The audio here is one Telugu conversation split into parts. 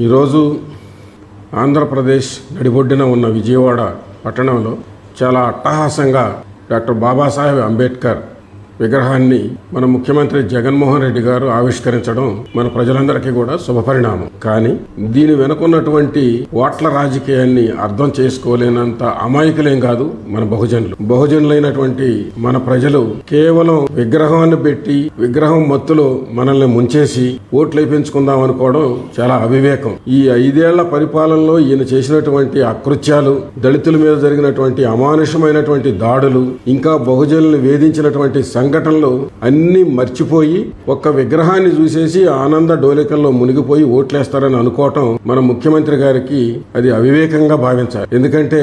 ఈరోజు ఆంధ్రప్రదేశ్ నడిబొడ్డున ఉన్న విజయవాడ పట్టణంలో చాలా అట్టహాసంగా డాక్టర్ బాబాసాహెబ్ అంబేద్కర్ విగ్రహాన్ని మన ముఖ్యమంత్రి జగన్మోహన్ రెడ్డి గారు ఆవిష్కరించడం మన ప్రజలందరికీ కూడా శుభపరిణామం కానీ దీని వెనుకున్నటువంటి ఓట్ల రాజకీయాన్ని అర్థం చేసుకోలేనంత అమాయకులేం కాదు మన బహుజనులు. బహుజనులైనటువంటి మన ప్రజలు కేవలం విగ్రహాన్ని పెట్టి విగ్రహం మత్తులో మనల్ని ముంచేసి ఓట్లు వేయించుకుందాం అనుకోవడం చాలా అవివేకం. ఈ ఐదేళ్ళ పరిపాలనలో ఈయన చేసినటువంటి అకృత్యాలు దళితుల మీద జరిగినటువంటి అమానుషమైనటువంటి దాడులు ఇంకా బహుజనుల్ని వేధించినటువంటి సంఘటనలు అన్ని మర్చిపోయి ఒక్క విగ్రహాన్ని చూసేసి ఆనంద డోలికల్లో మునిగిపోయి ఓట్లేస్తారని అనుకోవటం మన ముఖ్యమంత్రి గారికి అది అవివేకంగా భావించాలి. ఎందుకంటే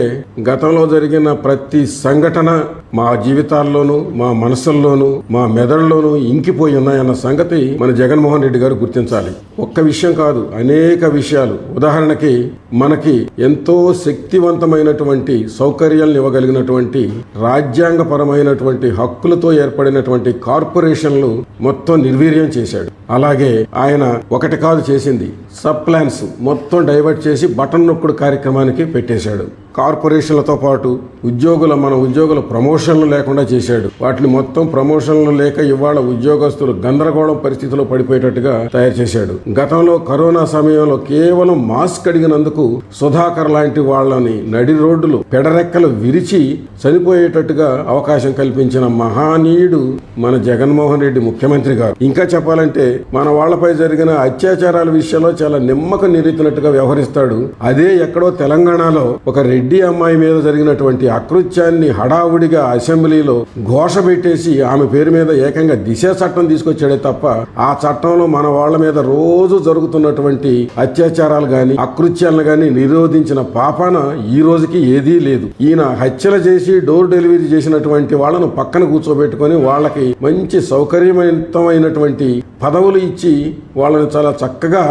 గతంలో జరిగిన ప్రతి సంఘటన మా జీవితాల్లోనూ మా మనసుల్లోనూ మా మెదడులోనూ ఇంకిపోయి ఉన్నాయన్న సంగతి మన జగన్మోహన్ రెడ్డి గారు గుర్తించాలి. ఒక్క విషయం కాదు అనేక విషయాలు. ఉదాహరణకి మనకి ఎంతో శక్తివంతమైనటువంటి సౌకర్యాలను ఇవ్వగలిగినటువంటి రాజ్యాంగపరమైనటువంటి హక్కులతో ఏర్పడినటువంటి కార్పొరేషన్లు మొత్తం నిర్వీర్యం చేశాడు. అలాగే ఆయన ఒకటి కాదు చేసింది సబ్ ప్లాన్స్ మొత్తం డైవర్ట్ చేసి బటన్ నొక్కుడు కార్యక్రమానికి పెట్టేశాడు. కార్పొరేషన్లతో పాటు ఉద్యోగుల మన ఉద్యోగుల ప్రమోషన్లు లేకుండా చేశాడు. వాటిని మొత్తం ప్రమోషన్లు లేక ఇవాళ ఉద్యోగస్తులు గందరగోళం పరిస్థితిలో పడిపోయేటట్టుగా తయారు చేశాడు. గతంలో కరోనా సమయంలో కేవలం మాస్క్ అడిగినందుకు సుధాకర్ లాంటి వాళ్ళని నడి రోడ్డులు పెడరెక్కలు విరిచి చనిపోయేటట్టుగా అవకాశం కల్పించిన మహానీయుడు మన జగన్మోహన్ రెడ్డి ముఖ్యమంత్రి గారు. ఇంకా చెప్పాలంటే మన వాళ్ళపై జరిగిన అత్యాచారాల విషయంలో చాలా నిమ్మకం నిరుతున్నట్టుగా వ్యవహరిస్తాడు. అదే ఎక్కడో తెలంగాణలో ఒక రెడ్డి అమ్మాయి మీద జరిగినటువంటి అకృత్యాన్ని హడావుడిగా అసెంబ్లీలో ఘోష పెట్టేసి ఆమె పేరు మీద ఏకంగా దిశ చట్టం తీసుకొచ్చాడే తప్ప ఆ చట్టంలో మన వాళ్ళ మీద రోజు జరుగుతున్నటువంటి అత్యాచారాలు గాని అకృత్యాలను గాని నిరోధించిన పాపాన ఈ రోజుకి ఏదీ లేదు. ఈయన హత్యలు చేసి డోర్ డెలివరీ చేసినటువంటి వాళ్ళను పక్కన కూర్చోబెట్టుకొని వాళ్ళకి మంచి సౌకర్యవంతమైనటువంటి పదవులు ఇచ్చి వాళ్ళని చాలా చక్కగా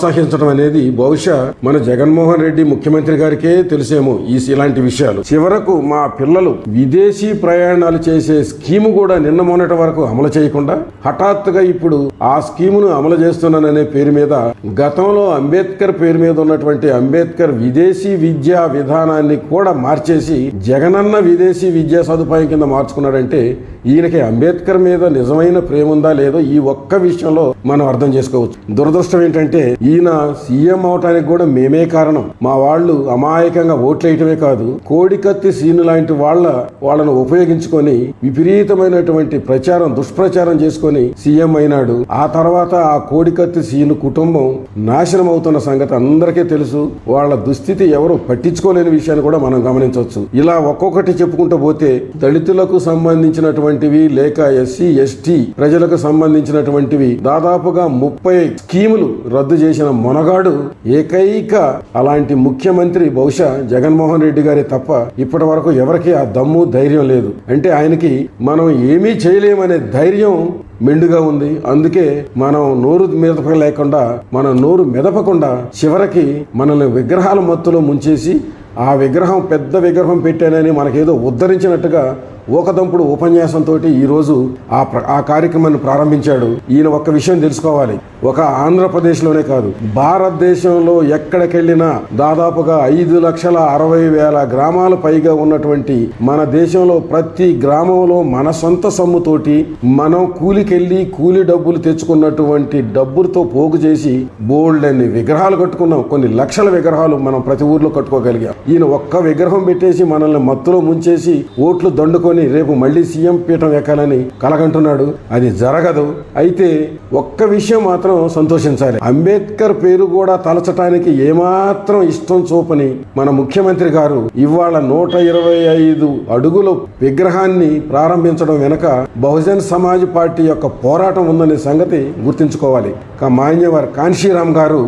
ప్రోత్సహించడం అనేది బహుశా మన జగన్మోహన్ రెడ్డి ముఖ్యమంత్రి గారికే తెలిసేమో ఈ ఇలాంటి విషయాలు. చివరకు మా పిల్లలు విదేశీ ప్రయాణాలు చేసే స్కీము కూడా నిన్న మొన్నటి వరకు అమలు చేయకుండా హఠాత్తుగా ఇప్పుడు ఆ స్కీమును అమలు చేస్తున్నాననే పేరు మీద గతంలో అంబేద్కర్ పేరు మీద ఉన్నటువంటి అంబేద్కర్ విదేశీ విద్యా విధానాన్ని కూడా మార్చేసి జగనన్న విదేశీ విద్యా సదుపాయం కింద మార్చుకున్నాడంటే ఈయనకి అంబేద్కర్ మీద నిజమైన ప్రేమ ఉందా లేదో ఈ ఒక్క విషయంలో మనం అర్థం చేసుకోవచ్చు. దురదృష్టం ఏంటంటే ఈయన సీఎం అవటానికి కూడా మేమే కారణం. మా వాళ్ళు అమాయకంగా ఓట్లేయటమే కాదు కోడికత్తి సీను లాంటి వాళ్ళ వాళ్ళను ఉపయోగించుకొని విపరీతమైనటువంటి ప్రచారం దుష్ప్రచారం చేసుకొని సీఎం అయినాడు. ఆ తర్వాత ఆ కోడికత్తి సీను కుటుంబం నాశనం అవుతున్న సంగతి అందరికీ తెలుసు. వాళ్ళ దుస్థితి ఎవరు పట్టించుకోలేని విషయాన్ని కూడా మనం గమనించవచ్చు. ఇలా ఒక్కొక్కటి చెప్పుకుంటూ పోతే దళితులకు సంబంధించినటువంటివి లేక ఎస్సీ ఎస్టీ ప్రజలకు సంబంధించినటువంటివి దాదాపుగా ముప్పై స్కీములు రద్దు చేసిన మొనగాడు ఏకైక అలాంటి ముఖ్యమంత్రి బహుశా జగన్మోహన్ రెడ్డి గారి తప్ప ఇప్పటి వరకు ఎవరికి ఆ దమ్ము ధైర్యం లేదు. అంటే ఆయనకి మనం ఏమీ చేయలేమనే ధైర్యం మెండుగా ఉంది. అందుకే మనం నోరు మెదప లేకుండా మన నోరు మెదపకుండా చివరికి మనల్ని విగ్రహాల మత్తులో ముంచేసి ఆ విగ్రహం పెద్ద విగ్రహం పెట్టానని మనకేదో ఉద్ధరించినట్టుగా ఊకదంపుడు ఉపన్యాసంతో ఈరోజు ఆ ప్ర- ఆ కార్యక్రమాన్ని ప్రారంభించాడు. ఈయన ఒక్క విషయం తెలుసుకోవాలి. ఒక ఆంధ్రప్రదేశ్లోనే కాదు భారతదేశంలో ఎక్కడికెళ్ళినా దాదాపుగా ఐదు లక్షల అరవై వేల గ్రామాల పైగా ఉన్నటువంటి మన దేశంలో ప్రతి గ్రామంలో మన సొంత సొమ్ముతోటి మనం కూలికెళ్ళి కూలి డబ్బులు తెచ్చుకున్నటువంటి డబ్బులతో పోగు చేసి బోల్డ్ అన్ని విగ్రహాలు కట్టుకున్నాం. కొన్ని లక్షల విగ్రహాలు మనం ప్రతి ఊర్లో కట్టుకోగలిగాం. ఈయన ఒక్క విగ్రహం పెట్టేసి మనల్ని మత్తులో ముంచేసి ఓట్లు దండుకొని రేపు మళ్ళీ సీఎం పీఠం ఎక్కాలని కలగంటున్నాడు. అది జరగదు. అయితే ఒక్క విషయం మాత్రం సంతోషించాలి. అంబేద్కర్ పేరు కూడా తలచటానికి ఏమాత్రం ఇష్టం చూపని మన ముఖ్యమంత్రి గారు ఇవాళ నూట ఇరవై ఐదు అడుగుల విగ్రహాన్ని ప్రారంభించడం వెనుక బహుజన్ సమాజ్ పార్టీ యొక్క పోరాటం ఉందనే సంగతి గుర్తుంచుకోవాలి. మాన్యవర్ కాన్షీరామ్ గారు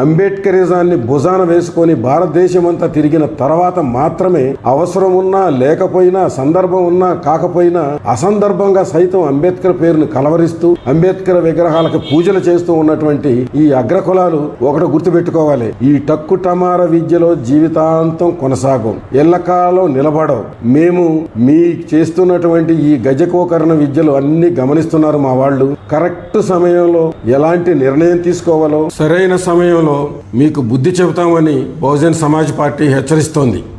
అంబేద్కరిజాన్ని భుజాన వేసుకొని భారతదేశమంతా తిరిగిన తర్వాత మాత్రమే అవసరం ఉన్నా లేకపోయినా సందర్భం ఉన్నా కాకపోయినా అసందర్భంగా సైతం అంబేద్కర్ పేరును కలవరిస్తూ అంబేద్కర్ విగ్రహాలకు పూజలు చేస్తూ ఉన్నటువంటి ఈ అగ్రకులాలు ఒకటి గుర్తుపెట్టుకోవాలి. ఈ టక్కు టమార విద్యలో జీవితాంతం కొనసాగం. ఎల్లకాలం నిలబడవు. మేము మీ చేస్తున్నటువంటి ఈ గజకోకరణ విద్యలు అన్ని గమనిస్తున్నారు మా వాళ్ళు. కరెక్ట్ సమయంలో ఎలాంటి నిర్ణయం తీసుకోవాలో సరైన సమయంలో విషయంలో మీకు బుద్ధి చెబుతామని బహుజన్ సమాజ్ పార్టీ హెచ్చరిస్తోంది.